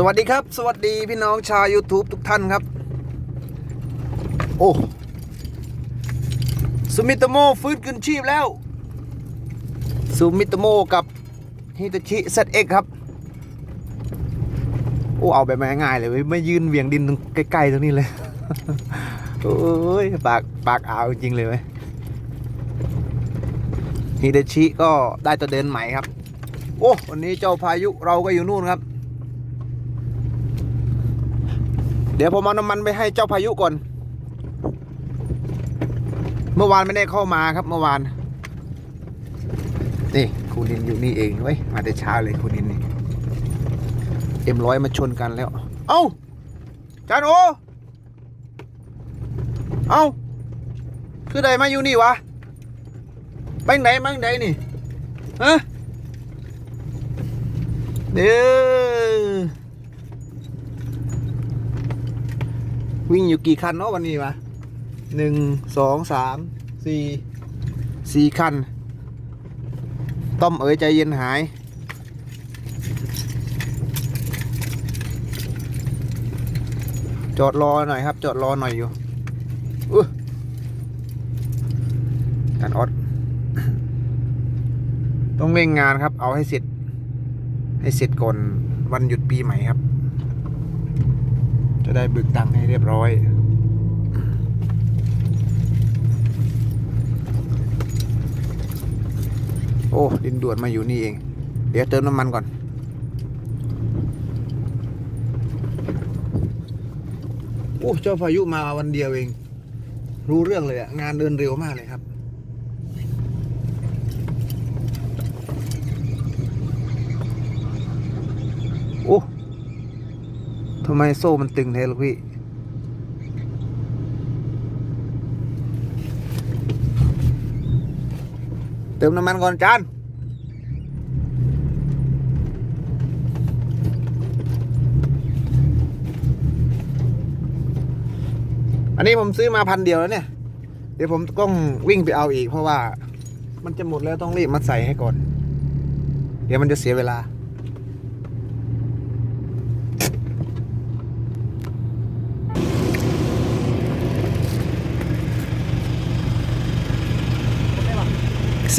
สวัสดีครับ สวัสดีพี่น้องชาว YouTube ทุกท่านครับ โอ้สุมิโตโมฟื้นคืนชีพแล้วสุมิโตโมกับฮิตาชิเซเอ็กครับ โอ้ เอาแบบง่ายๆเลยไม่ยืนเวียงดินตรงใกล้ๆตรงนี้เลย โอ้ย ปากปากอาวจริงเลยเว้ยฮิตาชิก็ได้ตัวเดินใหม่ครับ โอ้ วันนี้เจ้าพายุเราก็อยู่นู่นครับ เดี๋ยวผมเอาน้ำมันไปให้เจ้าพายุก่อน เมื่อวานไม่ได้เข้ามาครับเมื่อวาน นี่คูนินอยู่นี่เองเว้ยมาแต่เช้าเลยคูนินนี่เอ็มร้อยมาชนกันแล้ว เอ้าจานโอเอ้าคือใดมาอยู่นี่วะไปไหนมาไหนนี่ฮะเด้อ วิ่งอยู่กี่คันเนาะวันนี้วะหนึ่งสองสามสี่สี่คัน ต้อมเอ๋ยใจเย็นหาย จอดรอหน่อยครับ จอดรอหน่อยอยู่อุ้การออดต้องเร่งงานครับ เอาให้เสร็จ ให้เสร็จก่อนวันหยุดปีใหม่ครับ จะได้บึกตังค์ให้เรียบร้อย โอ้ดินด่วนมาอยู่นี่เอง เดี๋ยวเติมน้ำมันก่อนโอ้เจ้าพายุมาวันเดียวเอง รู้เรื่องเลยอะงานเดินเร็วมากเลยครับ โอ้ ทำไมโซ่มันตึงแท้ลูกพี่ เติมน้ำมันก่อนจานอันนี้ผมซื้อมาพันเดียวแล้วเนี่ย เดี๋ยวผมต้องวิ่งไปเอาอีก เพราะว่ามันจะหมดแล้วต้องรีบมาใส่ให้ก่อน เดี๋ยวมันจะเสียเวลา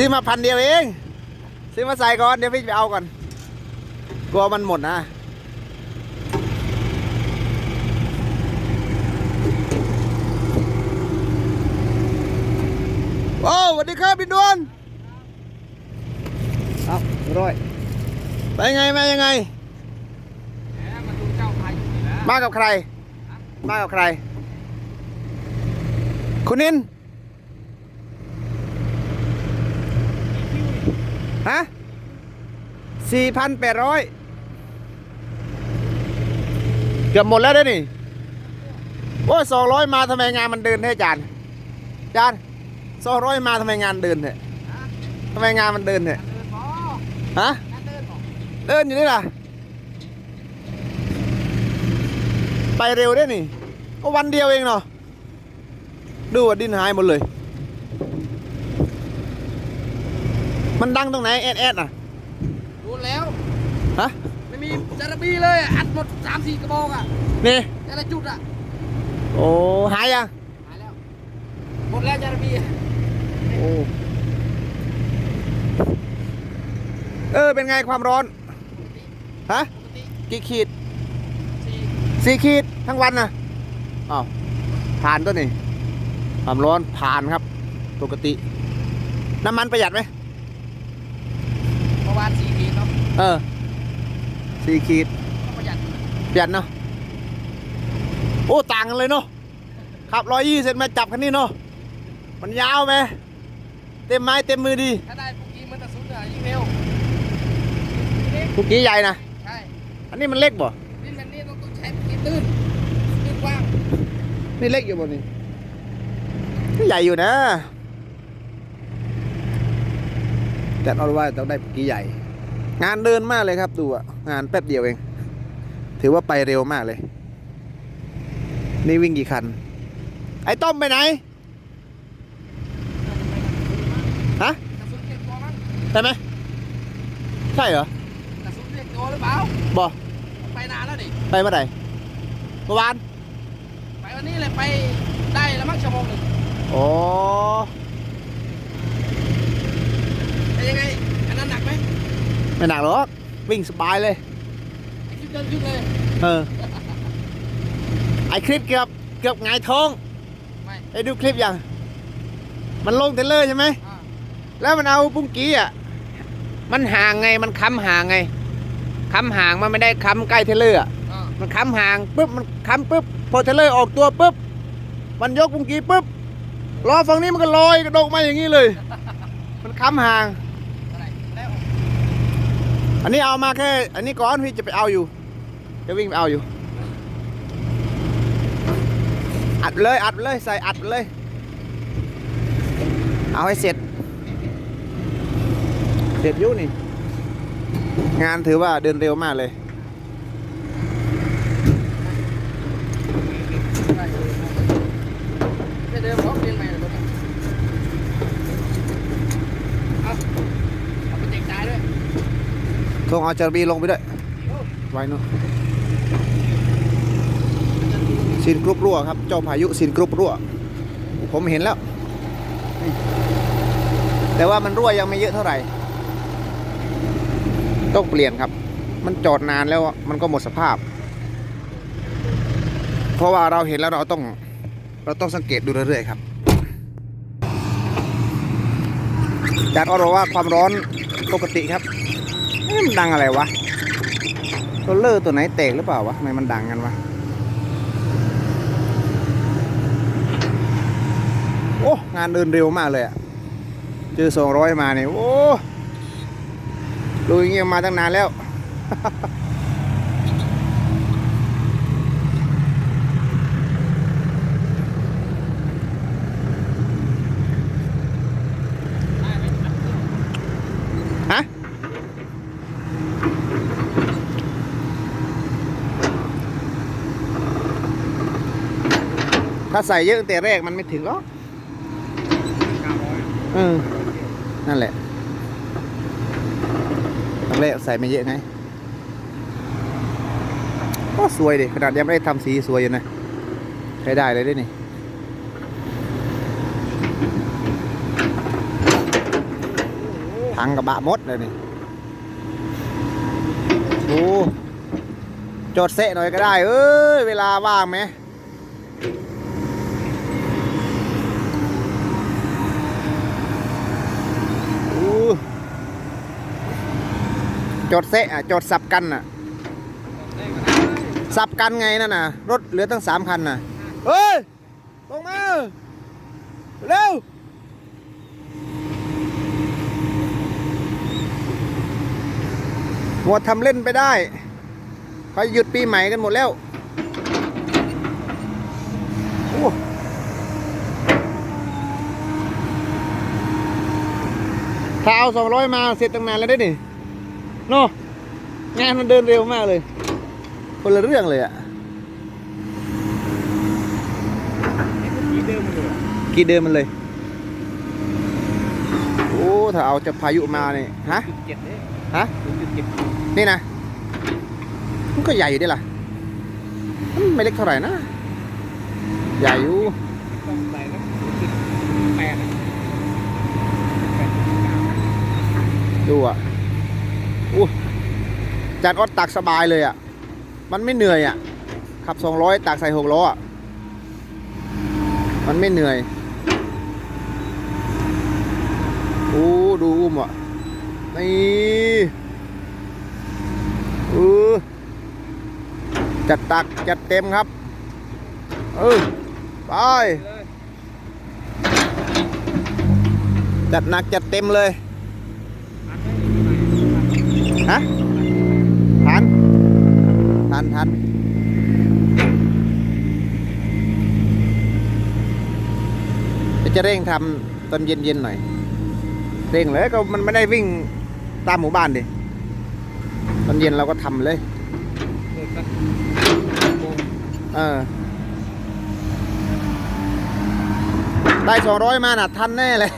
ซื้อมาพันเดียวเอง ซื้อมาใส่ก่อน เดี๋ยวพี่ไปเอาก่อน กลัวมันหมดนะ โอ้สวัสดีครับพี่ดวนเอาร้อยไปไงมายังไง มาดูเจ้าพายุนี่แหละมากับใคร มากับใคร คุณนิน ฮะสี่พันแปดร้อยเกือบหมดแล้วเด้อนี่โอ้ยสองร้อยมาทำไมงานมันเดินแท้จานจานสองร้อยมาทำไมงานเดินเนี่ยทำไมงานมันเดินเนี่ยนพอฮะเดินอเดินอยู่นี่ล่ะ ไปเร็วได้นี่ก็วันเดียวเองเนาะดูว่าดินหายหมดเลย มันดังตรงไหนแอดแอดอะรู้แล้วฮะไม่มีจาระบีเลยอะอัดหมดสามสี่กระบอกอะนี่แต่ละจุดอะโอ้หายยังหายแล้วหมดแล้วจาระบีอะโอ้เออเป็นไงความร้อนฮะปกติกี่ขีดสี่สี่ขีดทั้งวันนะอ้าวผ่านตัวนี่ความร้อนผ่านครับ ปกติ น้ำมันประหยัดไหม เมื่อวานสี่ขีด เนาะเออสี่ขีดก็ประหยัดอยู่นะประหยัดเนาะโอ้ต่างกันเลยเนาะขับร้อยยี่เสร็จมาจับคันนี้เนาะมันยาวไหมเต็มไม้เต็มมือดีถ้าได้พวกกี้มันจะสุดอะยิ่งเร็วนี่พวกนี้ใหญ่นะใช่อันนี้มันเล็กบ่ดินแบบนี้ต้องต้องใช้พวกกี้ตื้นตื้นกว้างนี่เล็กอยู่บนนี้นี่ใหญ่อยู่นะแต่เอาว่าต้องได้ปกี้ใหญ่ งานเดินมากเลยครับดูอะงานแป๊บเดียวเอง ถือว่าไปเร็วมากเลย นี่วิ่งกี่คัน ไอ้ต้มไปไหนฮะกระสุนเก็บตัวมั้งใช่ไหมใช่เหรอกระสุนเก็บตัวหรือเปล่าบอไปไปนานแล้วดิไปเมื่อไหร่เมื่อวานไปวันนี้เลยไปได้แล้วมั้งชั่วโมงหนึ่งโอ้เป็นยังไงอันนั้นหนักไหม ไม่หนักหรอกวิ่งสบายเลยไอ้คลิปเดินขึ้นเลยเออไอคลิปเกือบเกือบหงายท้องไม่ไอ้ดูคลิปยังมันลงเทรลเลอร์ใช่ไหมอ่าแล้วมันเอาปุ้งกี้อะมันห่างไงมันค้ำห่างไงค้ำห่างมันไม่ได้ค้ำใกล้เทรลเลอร์อะอ่ามันค้ำห่างปุ๊บมันค้ำปุ๊บพอเทรลเลอร์ออกตัวปุ๊บมันยกปุ้งกี้ปุ๊บล้อฝั่งนี้มันก็ลอยกระดกมาอย่างนี้เลย มันค้ำห่างอะไรแล้ว อันนี้เอามาแค่ อันนี้ก่อนพี่จะไปเอาอยู่ จะวิ่งไปเอาอยู่ อัดเลย อัดเลย ใส่อัดเลย เอาให้เสร็จ เสร็จยุ่นี่ งานถือว่าเดินเร็วมากเลย ได้เดิมเขาเปลี่ยนใหม่เลยรถอะเอาเอาไปแจกจ่ายด้วย ส่งอาจารบีลงไปด้วยไว้เนอะสินกรุ๊ปรั่วครับ เจ้าพายุสินกรุ๊ปรั่ว ผมเห็นแล้ว แต่ว่ามันรั่วยังไม่เยอะเท่าไหร่ ต้องเปลี่ยนครับ มันจอดนานแล้วมันก็หมดสภาพ เพราะว่าเราเห็นแล้วเราต้อง เราต้องสังเกตดูเรื่อยๆครับจากออบอว่าความร้อนปกติครับ มันดังอะไรวะตัวเลอร์ตัวไหนแตกหรือเปล่าวะทำไมมันดังกันวะโอ้งานเดินเร็วมากเลยอะเจอสองร้อยมาเนี่ยโอ้ดูอย่างเงี้ยมาตั้งนานแล้วาใส่เยอะตั้งแต่แรกมันไม่ถึงหรอกเออ นั่นแหละตอนแรกใส่ไม่เยอะไงก็สวยดิขนาดยังไม่ได้ทำสีสวยอยู่นะ ใช้ได้เลยด้วยนี่ถังกระบะมดเลยนี่โอ้จดเสะหน่อยก็ได้ เอ้ย เวลาว่างไหม อู้ จดเซะอะจดสับกันอะ สับกันไงนั่นน่ะ รถเหลือตั้งสามคันน่ะ เฮ้ย ลงมา เร็วหมดทำเล่นไปได้เขาหยุดปีใหม่กันหมดแล้วโอ้ถ้าเอาสองร้อยมาเสร็จตั้งนานแล้วได้ดิ เนาะงานมันเดินเร็วมากเลย คนละเรื่องเลยอะกี่เดิมมันเลย โอ้ถ้าเอาจะพายุมาเนี่ยฮะฮะนี่นะมันก็ใหญ่อยู่ดิล่ะมันไม่เล็กเท่าไหร่นะใหญ่อยู่ต้องใส่แล้วจุดแปดอะ แปดจุดเก้าดูอะอู้จัดออดตักสบายเลยอะ มันไม่เหนื่อยอะ ขับสองร้อยตักใส่หกล้ออะ มันไม่เหนื่อยโอ้ดูอุ้มอะ นี่เออจัดตักจัดเต็มครับ เออไป จัดหนักจัดเต็มเลย ฮะทัน ทันทันจะเร่งทำตอนเย็นๆหน่อย เร่งเลยก็มันไม่ได้วิ่งตามหมู่บ้านดิ ตอนเย็นเราก็ทำเลยเปิดสักโมงเออ ได้สองร้อยมาน่ะ ทันแน่เลย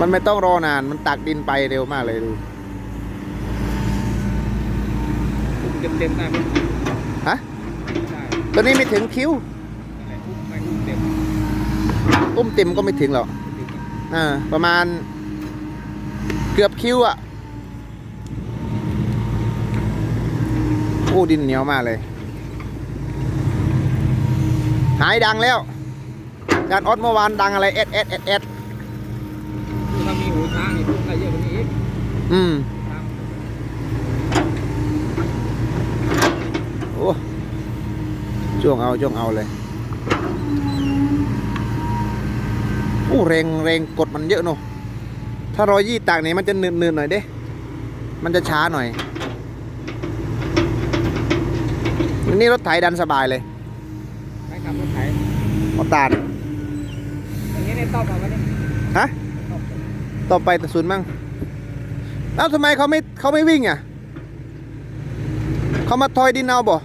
มันไม่ต้องรอนาน มันตักดินไปเร็วมากเลยดู เต็มเต็มๆได้ไหมฮะได้ตัวนี้ไม่ถึงคิ้วนั่นแหละอุ้มไม่อุ้มเต็มอุ้มเต็มก็ไม่ถึงหรอกไม่ถึงอ่าประมาณเกือบคิ้วอะโอ้ดินเหนียวมากเลย หายดังแล้วจานออสเมื่อวานดังอะไรเอสเอสเอสเอสคือถ้ามีหูช้างนี่พุ่งได้เยอะกว่านี้อีกอืม ช้าง โอ้ จ้วงเอาจ้วงเอาเลยโอ้แรงแรงกดมันเยอะเนอะถ้ารอยยี่ตากนี่มันจะหนืดๆหน่อยเด้ มันจะช้าหน่อยนี่รถไถดันสบายเลยใช้ขับรถไถออตานอย่างนี้ในต้อมเอาไว้นี่ฮะต้อมต่อไปแต่ศูนย์มั่งเอ้าทำไมเขาไม่เขาไม่วิ่งอะ เขามาทอยดินเอาบ่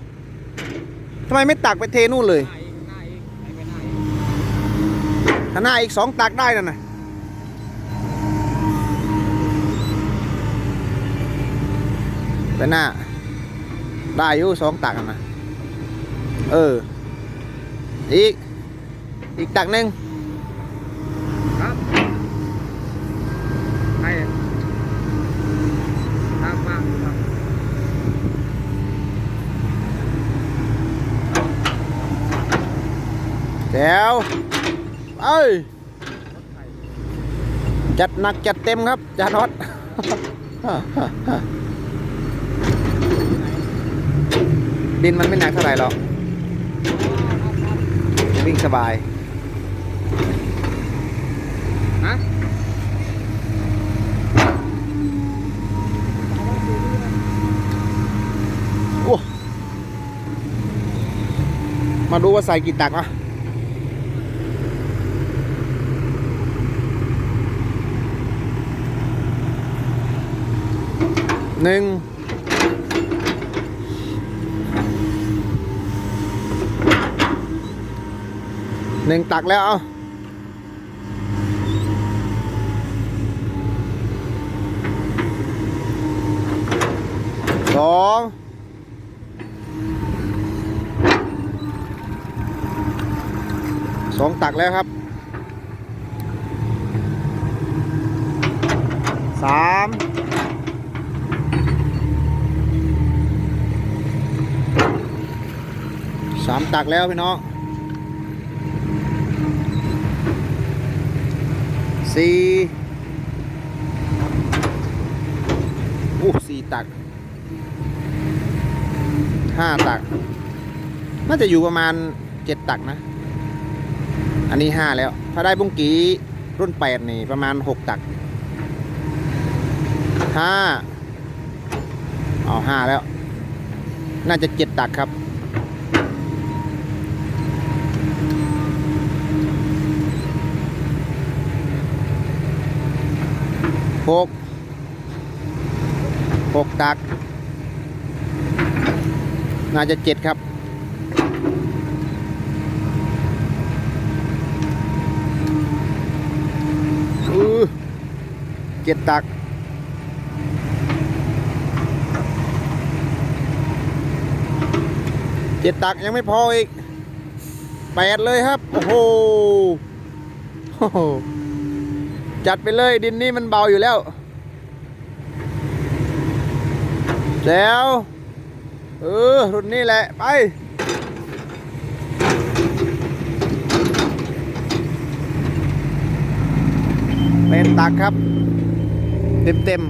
ทำไมไม่ตักไปเทนู่นเลยหน้าอีกหน้าอีกสองตักได้นั่นน่ะไปหน้า ได้อยู่สองตักนั่นนะเออ อีก อีกตักหนึ่ง ครับใช่ทางมากครับ แถวเอ้ยจัดหนักจัดเต็มครับจานอดดินมันไม่หนักเท่าไหร่หรอกวิ่งสบายฮะมาดูว่าใส่กี่ตักอะ หนึ่งหนึ่งตักแล้ว เอาสองสองตักแล้วครับสาม สามตักแล้วพี่น้องสี่อู้สี่ตักห้าตัก น่าจะอยู่ประมาณเจ็ดตักนะ อันนี้ห้าแล้ว ถ้าได้บุ้งกีรุ่นแปดนี่ ประมาณหกตักห้า เอาห้าแล้ว น่าจะเจ็ดตักครับ หก หกตัก น่าจะเจ็ดครับอือเจ็ดตัก เจ็ดตักยังไม่พออีกแปดเลยครับ โอ้โหจัดไปเลยดินนี่มันเบาอยู่แล้ว แล้ว เออ รุ่นนี้แหละ ไป เป็นตักครับ เต็มเต็ม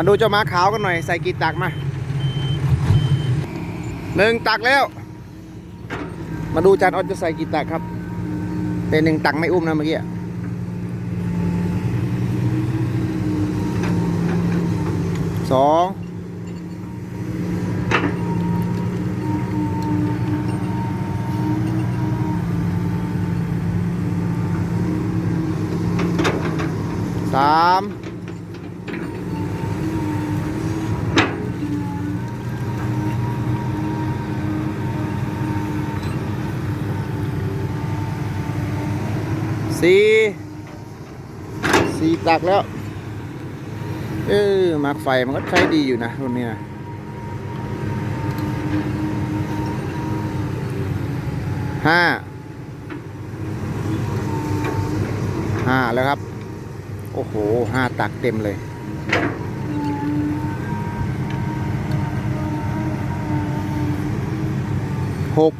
มาดูเจ้าม้าขาวกันหน่อย ใส่กี่ตักมาหนึ่งตักแล้ว มาดูจานออดจะใส่กี่ตักครับ เป็นหนึ่งตักไม่อุ้มนะเมื่อกี้สองสาม สี่สี่ตักแล้ว เออมาร์กไฟมันก็ใช้ดีอยู่นะรุ่นนี้นะห้าห้าแล้วครับ โอ้โหห้าตักเต็มเลยหก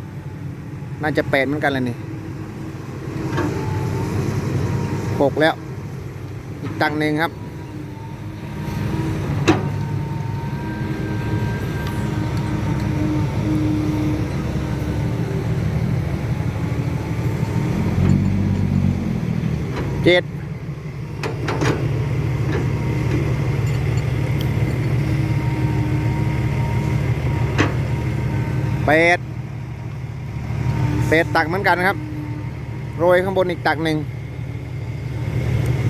น่าจะแปดเหมือนกันเลยนี่ หกแล้ว อีกตังหนึ่งครับ เจ็ดแปดแปดตักเหมือนกันครับ โรยข้างบนอีกตักหนึ่ง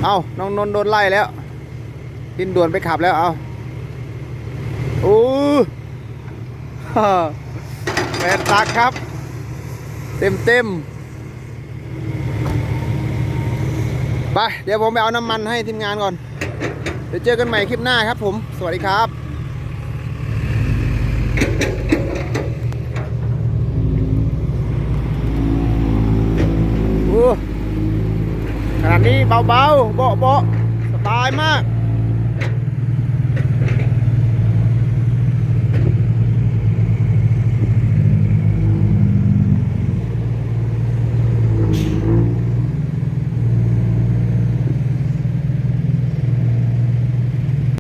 เอาน้องนนโดนไล่แล้ว ดินด่วนไปขับแล้ว เอาโอ้แปดตักครับ เต็มเต็มไปเดี๋ยวผมไปเอาน้ำมันให้ทีมงานก่อน เดี๋ยวเจอกันใหม่คลิปหน้าครับผม สวัสดีครับโอ้ ขนาดนี้เบาๆเบาๆสบายมาก